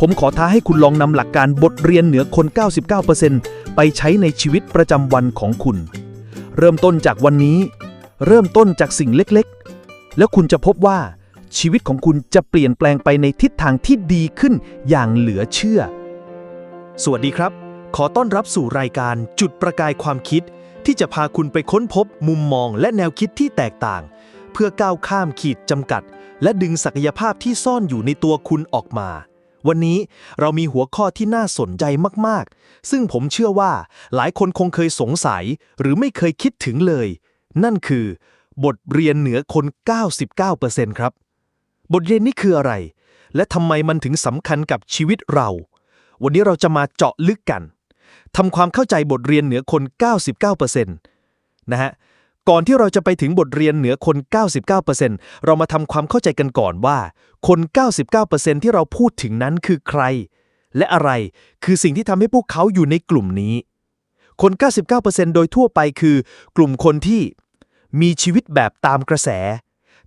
ผมขอท้าให้คุณลองนำหลักการบทเรียนเหนือคน 99%ไปใช้ในชีวิตประจำวันของคุณ เริ่มต้นจากวันนี้ เริ่มต้นจากสิ่งเล็กๆ แล้วคุณจะพบว่า ชีวิตของคุณจะเปลี่ยนแปลงไปในทิศทางที่ดีขึ้นอย่างเหลือเชื่อ สวัสดีครับ ขอต้อนรับสู่รายการจุดประกายความคิด ที่จะพาคุณไปค้นพบมุมมองและแนวคิดที่แตกต่าง เพื่อก้าวข้ามขีดจำกัด และดึงศักยภาพที่ซ่อนอยู่ในตัวคุณออกมา วันนี้เรามีหัวข้อที่น่าสนใจมากๆ ซึ่งผมเชื่อว่าหลายคนคงเคยสงสัยหรือไม่เคยคิดถึงเลย นั่นคือ บทเรียนเหนือคน 99%ครับ บทเรียนนี้คืออะไร และทำไมมันถึงสำคัญกับชีวิตเรา วันนี้เราจะมาเจาะลึกกันทำความเข้าใจบทเรียนเหนือคน 99%นะฮะ ก่อนที่เราจะไปถึงบทเรียนเหนือคน 99%เรามาทำความเข้าใจกันก่อนว่า คน 99%ที่เราพูดถึงนั้นคือใคร และอะไรคือสิ่งที่ทำให้พวกเขาอยู่ในกลุ่มนี้ คน 99%โดยทั่วไปคือกลุ่มคนที่มีชีวิตแบบตามกระแส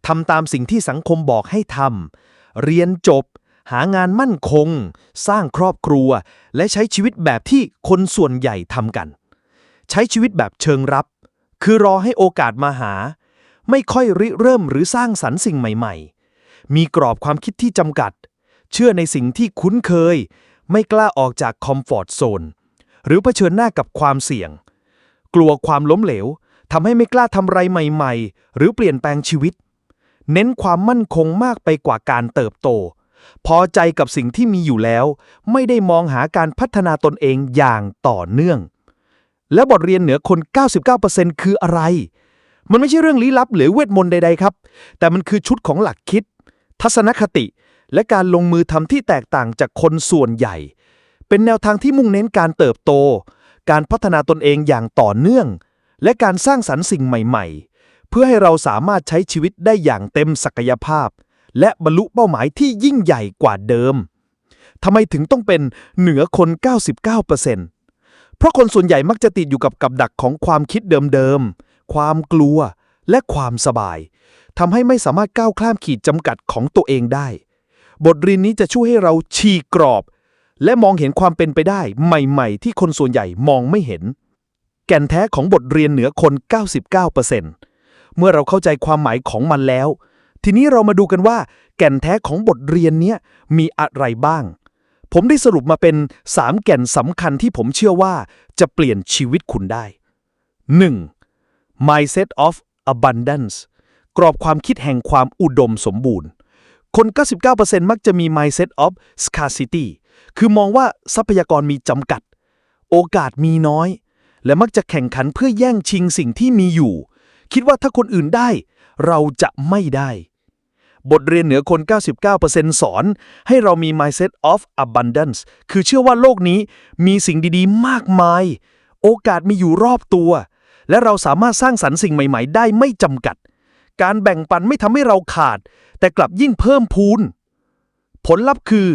ทำตามสิ่งที่สังคมบอกให้ทำเรียนจบ หางานมั่นคง สร้างครอบครัว และใช้ชีวิตแบบที่คนส่วนใหญ่ทำกัน ใช้ชีวิตแบบเชิงรับ คือรอให้โอกาสมาหา ไม่ค่อยริเริ่มหรือสร้างสรรค์สิ่งใหม่ ๆ มีกรอบความคิดที่จำกัด เชื่อในสิ่งที่คุ้นเคย ไม่กล้าออกจากคอมฟอร์ตโซน หรือเผชิญหน้ากับความเสี่ยง กลัวความล้มเหลวทำให้ไม่กล้าทำไรใหม่ ๆ หรือเปลี่ยนแปลงชีวิต เน้นความมั่นคงมากไปกว่าการเติบโต พอใจกับสิ่งที่มีอยู่แล้ว ไม่ได้มองหาการพัฒนาตนเองอย่างต่อเนื่อง และบทเรียนเหนือคน 99%คืออะไร มันไม่ใช่เรื่องลี้ลับหรือเวทมนต์ใดๆครับ แต่มันคือชุดของหลักคิด ทัศนคติ และการลงมือทำที่แตกต่างจากคนส่วนใหญ่ เป็นแนวทางที่มุ่งเน้นการเติบโต การพัฒนาตนเองอย่างต่อเนื่อง และการสร้างสรรค์สิ่งใหม่ๆ เพื่อให้เราสามารถใช้ชีวิตได้อย่างเต็มศักยภาพ และบรรลุเป้าหมายที่ยิ่งใหญ่กว่าเดิมทำไมถึงต้องเป็นเหนือคน 99% เพราะคนส่วนใหญ่มักจะติดอยู่กับกับดักของความคิดเดิมๆ ความกลัว และความสบาย ทำให้ไม่สามารถก้าวข้ามขีดจำกัดของตัวเองได้ บทเรียนนี้จะช่วยให้เราฉีกกรอบ และมองเห็นความเป็นไปได้ใหม่ๆ ที่คนส่วนใหญ่มองไม่เห็น แก่นแท้ของบทเรียนเหนือคน 99%เมื่อเราเข้าใจความหมายของมันแล้ว ทีนี้เรามาดูกันว่า แก่นแท้ของบทเรียนนี้มีอะไรบ้าง ผมได้สรุปมาเป็น 3 แก่นสำคัญที่ผมเชื่อว่าจะเปลี่ยนชีวิตคุณได้ 1. mindset of abundance กรอบความคิดแห่งความอุดมสมบูรณ์ คน 99%มักจะมี mindset of scarcity คือมองว่าทรัพยากรมีจำกัด โอกาสมีน้อย และมักจะแข่งขันเพื่อแย่งชิงสิ่งที่มีอยู่ คิดว่าถ้าคนอื่นได้ เราจะไม่ได้ บทเรียนเหนือคน 99%สอน ให้เรามี mindset of abundance คือเชื่อว่าโลกนี้มีสิ่งดีๆ มากมาย โอกาสมีอยู่รอบตัว และเราสามารถสร้างสรรค์สิ่งใหม่ๆ ได้ไม่จำกัด การแบ่งปันไม่ทำให้เราขาด แต่กลับยิ่งเพิ่มพูน ผลลัพธ์คือ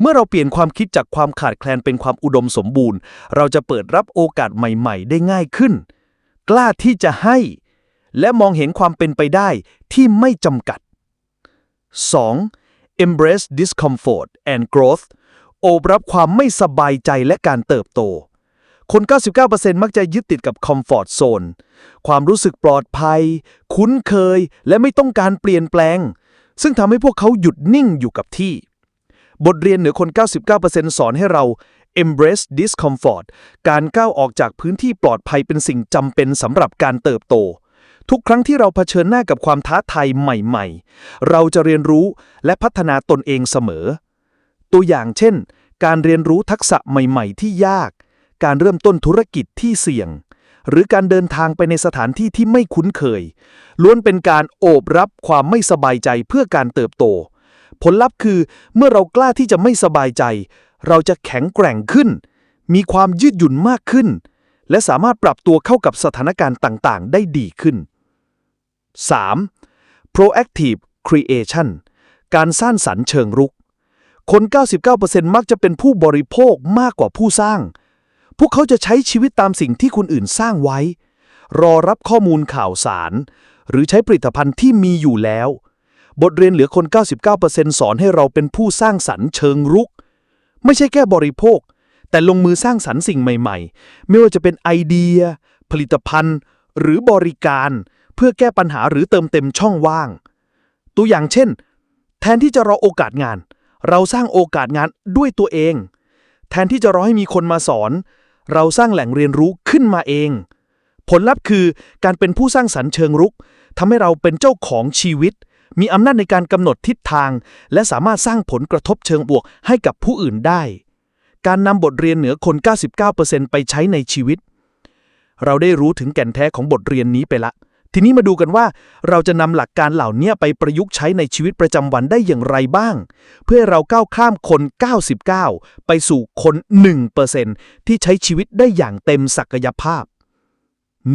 เมื่อเราเปลี่ยนความคิดจากความขาดแคลนเป็นความอุดมสมบูรณ์ เราจะเปิดรับโอกาสใหม่ ๆ ได้ง่ายขึ้น กล้าที่จะให้ และมองเห็นความเป็นไปได้ที่ไม่จำกัด 2. embrace discomfort and growth โอบรับความไม่สบายใจและการเติบโต คน 99%มักจะยึดติดกับ comfort zone ความรู้สึกปลอดภัย คุ้นเคย และไม่ต้องการเปลี่ยนแปลง ซึ่งทำให้พวกเขาหยุดนิ่งอยู่กับที่ บทเรียนเหนือคน 99%สอนให้เรา embrace discomfort การก้าวออกจากพื้นที่ปลอดภัยเป็นสิ่งจำเป็นสำหรับการเติบโต ทุกครั้งที่เราเผชิญหน้ากับความท้าทายใหม่ ๆ เราจะเรียนรู้และพัฒนาตนเองเสมอ ตัวอย่างเช่น การเรียนรู้ทักษะใหม่ ๆ ที่ยาก การเริ่มต้นธุรกิจที่เสี่ยง หรือการเดินทางไปในสถานที่ที่ไม่คุ้นเคย ล้วนเป็นการโอบรับความไม่สบายใจเพื่อการเติบโต ผลลัพธ์คือเมื่อเรากล้าที่จะไม่สบายใจ เราจะแข็งแกร่งขึ้น มีความยืดหยุ่นมากขึ้นและสามารถปรับตัวเข้ากับสถานการณ์ต่าง ๆ ได้ดีขึ้น 3. proactive creation การสร้างสรรค์เชิงรุก คน 99%มักจะเป็นผู้บริโภคมากกว่าผู้สร้าง พวกเขาจะใช้ชีวิตตามสิ่งที่คนอื่นสร้างไว้ รอรับข้อมูลข่าวสาร หรือใช้ผลิตภัณฑ์ที่มีอยู่แล้ว บทเรียนเหลือคน 99%สอนให้เราเป็นผู้สร้างสรรค์เชิงรุก ไม่ใช่แค่บริโภค แต่ลงมือสร้างสรรค์สิ่งใหม่ ๆ ไม่ว่าจะเป็นไอเดีย ผลิตภัณฑ์ หรือบริการ เพื่อแก้ปัญหาหรือเติมเต็มช่องว่าง ตัวอย่างเช่น แทนที่จะรอโอกาสงาน เราสร้างโอกาสงานด้วยตัวเอง แทนที่จะรอให้มีคนมาสอน เราสร้างแหล่งเรียนรู้ขึ้นมาเอง ผลลัพธ์คือการเป็นผู้สร้างสรรค์เชิงรุกทำให้เราเป็นเจ้าของชีวิต มีอำนาจในการกำหนดทิศทาง และสามารถสร้างผลกระทบเชิงบวกให้กับผู้อื่นได้ การนำบทเรียนเหนือคน 99%ไปใช้ในชีวิต เราได้รู้ถึงแก่นแท้ของบทเรียนนี้ไปละ ทีนี้มาดูกันว่าเราจะนำหลักการเหล่านี้ไปประยุกต์ใช้ในชีวิตประจำวันได้อย่างไรบ้าง เพื่อเราก้าวข้ามคน 99 ไปสู่คน 1%ที่ใช้ชีวิตได้อย่างเต็มศักยภาพ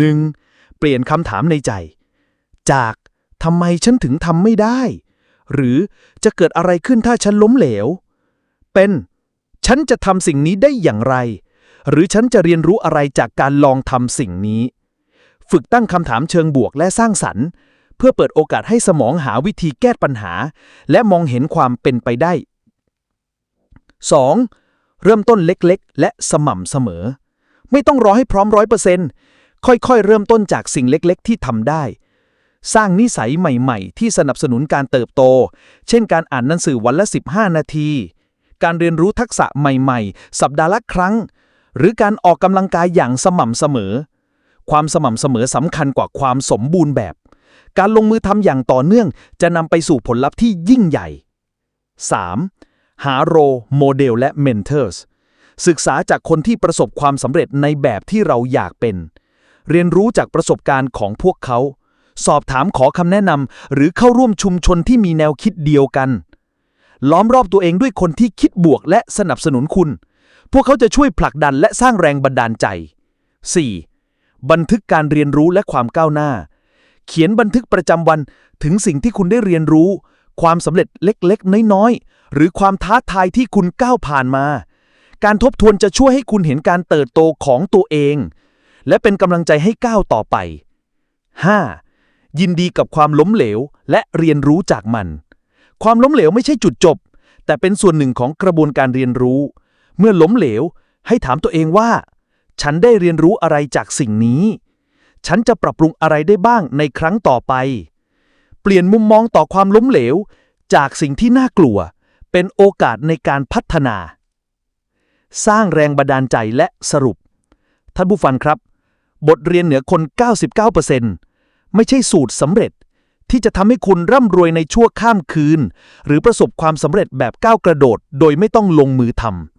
1. เปลี่ยนคำถามในใจ จากทำไมฉันถึงทำไม่ได้ หรือจะเกิดอะไรขึ้นถ้าฉันล้มเหลว เป็น ฉันจะทำสิ่งนี้ได้อย่างไร หรือฉันจะเรียนรู้อะไรจากการลองทำสิ่งนี้ ฝึกตั้งคำถามเชิงบวกและสร้างสรรค์ เพื่อเปิดโอกาสให้สมองหาวิธีแก้ปัญหา และมองเห็นความเป็นไปได้ 2. เริ่มต้นเล็กๆ และสม่ำเสมอ ไม่ต้องรอให้พร้อมร้อยเปอร์เซ็นต์ค่อยๆ เริ่มต้นจากสิ่งเล็กๆ ที่ทำได้ สร้างนิสัยใหม่ๆ ที่สนับสนุนการเติบโต เช่นการอ่านหนังสือวันละ 15 นาที การเรียนรู้ทักษะใหม่ๆ สัปดาห์ละครั้ง หรือการออกกำลังกายอย่างสม่ำเสมอ ความสม่ำเสมอสำคัญกว่าความสมบูรณ์แบบ การลงมือทำอย่างต่อเนื่องจะนำไปสู่ผลลัพธ์ที่ยิ่งใหญ่ 3. หาโรโมเดลและเมนเทอร์สศึกษาจากคนที่ประสบความสำเร็จในแบบที่เราอยากเป็น เรียนรู้จากประสบการณ์ของพวกเขา สอบถามขอคำแนะนำหรือเข้าร่วมชุมชนที่มีแนวคิดเดียวกัน ล้อมรอบตัวเองด้วยคนที่คิดบวกและสนับสนุนคุณ พวกเขาจะช่วยผลักดันและสร้างแรงบันดาลใจ 4. บันทึกการเรียนรู้และความก้าวหน้า เขียนบันทึกประจำวันถึงสิ่งที่คุณได้เรียนรู้ ความสำเร็จเล็กๆ น้อยๆ หรือความท้าทายที่คุณก้าวผ่านมา การทบทวนจะช่วยให้คุณเห็นการเติบโตของตัวเอง และเป็นกำลังใจให้ก้าวต่อไป 5. ยินดีกับความล้มเหลวและเรียนรู้จากมัน ความล้มเหลวไม่ใช่จุดจบ แต่เป็นส่วนหนึ่งของกระบวนการเรียนรู้ เมื่อล้มเหลว ให้ถามตัวเองว่า ฉันได้เรียนรู้อะไรจากสิ่งนี้ ฉันจะปรับปรุงอะไรได้บ้างในครั้งต่อไป เปลี่ยนมุมมองต่อความล้มเหลว จากสิ่งที่น่ากลัว เป็นโอกาสในการพัฒนา สร้างแรงบันดาลใจและสรุป ท่านผู้ฟังครับ บทเรียนเหนือคน 99%ไม่ใช่สูตรสำเร็จที่จะทำให้คุณร่ำรวยในชั่วข้ามคืน หรือประสบความสำเร็จแบบก้าวกระโดด โดยไม่ต้องลงมือทำ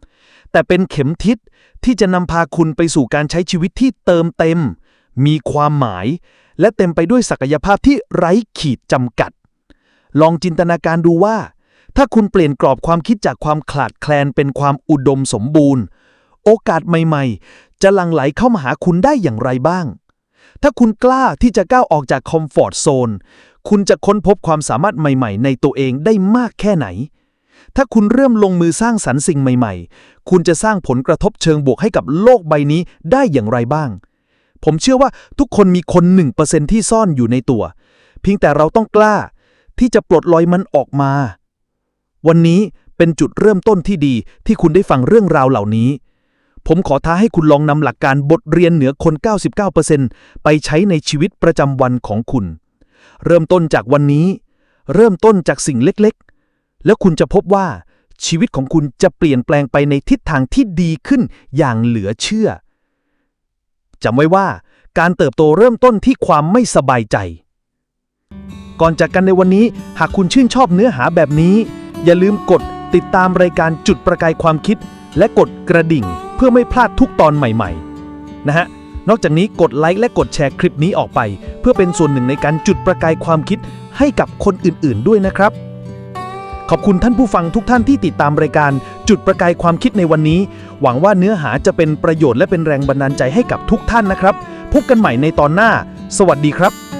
แต่เป็นเข็มทิศที่จะนำพาคุณไปสู่การใช้ชีวิตที่เติมเต็ม มีความหมาย และเต็มไปด้วยศักยภาพที่ไร้ขีดจำกัด ลองจินตนาการดูว่า ถ้าคุณเปลี่ยนกรอบความคิดจากความขลาดแคลนเป็นความอุดมสมบูรณ์ โอกาสใหม่ๆ จะหลั่งไหลเข้ามาหาคุณได้อย่างไรบ้าง ถ้าคุณกล้าที่จะก้าวออกจากคอมฟอร์ทโซนคุณจะค้นพบความสามารถใหม่ๆ ในตัวเองได้มากแค่ไหน ถ้าคุณเริ่มลงมือสร้างสรรค์สิ่งใหม่ ๆ คุณจะสร้างผลกระทบเชิงบวกให้กับโลกใบนี้ได้อย่างไรบ้าง ผมเชื่อว่าทุกคนมีคน 1%ที่ซ่อนอยู่ในตัว เพียงแต่เราต้องกล้า ที่จะปลดลอยมันออกมา วันนี้เป็นจุดเริ่มต้นที่ดีที่คุณได้ฟังเรื่องราวเหล่านี้ ผมขอท้าให้คุณลองนำหลักการบทเรียนเหนือคน 99%ไปใช้ในชีวิตประจำวันของคุณ เริ่มต้นจากวันนี้ เริ่มต้นจากสิ่งเล็กๆ แล้วคุณจะพบว่าชีวิตของคุณจะเปลี่ยนแปลงไปในทิศทางที่ดีขึ้นอย่างเหลือเชื่อจำไว้ว่าการเติบโตเริ่มต้นที่ความไม่สบายใจ ก่อนจากกันในวันนี้ หากคุณชื่นชอบเนื้อหาแบบนี้ อย่าลืมกดติดตามรายการจุดประกายความคิด และกดกระดิ่งเพื่อไม่พลาดทุกตอนใหม่ ๆ นะฮะ นอกจากนี้กดไลค์และกดแชร์คลิปนี้ออกไป เพื่อเป็นส่วนหนึ่งในการจุดประกายความคิดให้กับคนอื่นๆ ด้วยนะครับ ขอบคุณท่านผู้ฟังทุกท่านที่ติดตามรายการ จุดประกายความคิดในวันนี้ หวังว่าเนื้อหาจะเป็นประโยชน์และเป็นแรงบันดาลใจให้กับทุกท่านนะครับ พบกันใหม่ในตอนหน้า สวัสดีครับ